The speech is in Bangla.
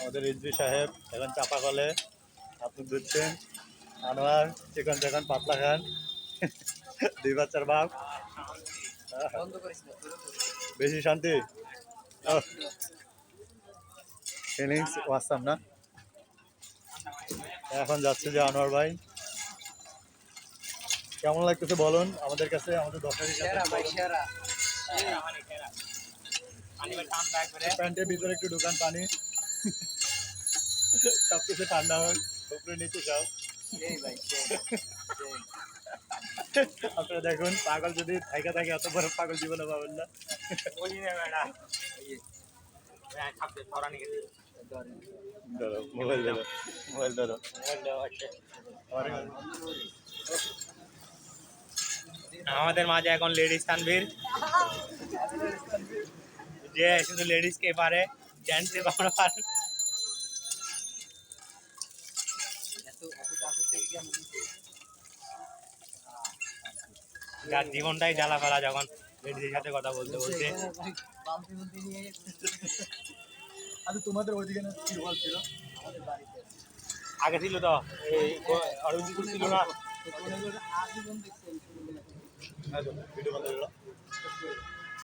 আমাদের রিজভি সাহেব এখন চাপা কলে আপনি দিচ্ছেন আনোয়ার, চিকন চিকন, পাতলা খান। দুই বাচ্চার বাপ। বেশি শান্তি? ফিলিংস ওয়াসাম না? এখন যাচ্ছে যে আনোয়ার ভাই। কেমন লাগতেছে বলুন? আমাদের কাছে আমাদের দর্শকের কাছে প্যান্টের ভিতরে একটু দোকান পানি। সব কিছু ঠান্ডা হয় উপরে নিচে সব সেই আপনারা দেখুন পাগল যদি থাইকা থাকে অত বড় পাগল জীবনে পাবেন না। ধরো মোবাইল ধরো মোবাইল ধরো। আমাদের মাঝে এখন লেডিস তানভীর। যে শুধু লেডিস কে পারে জেন্টস কে পারে। যার জীবনটাই জ্বালা ফেলা যখন লেডিসের সাথে কথা বলতে বলতে আগে ছিল তো, এই ছিল না। 아, 저, 유료 만들라?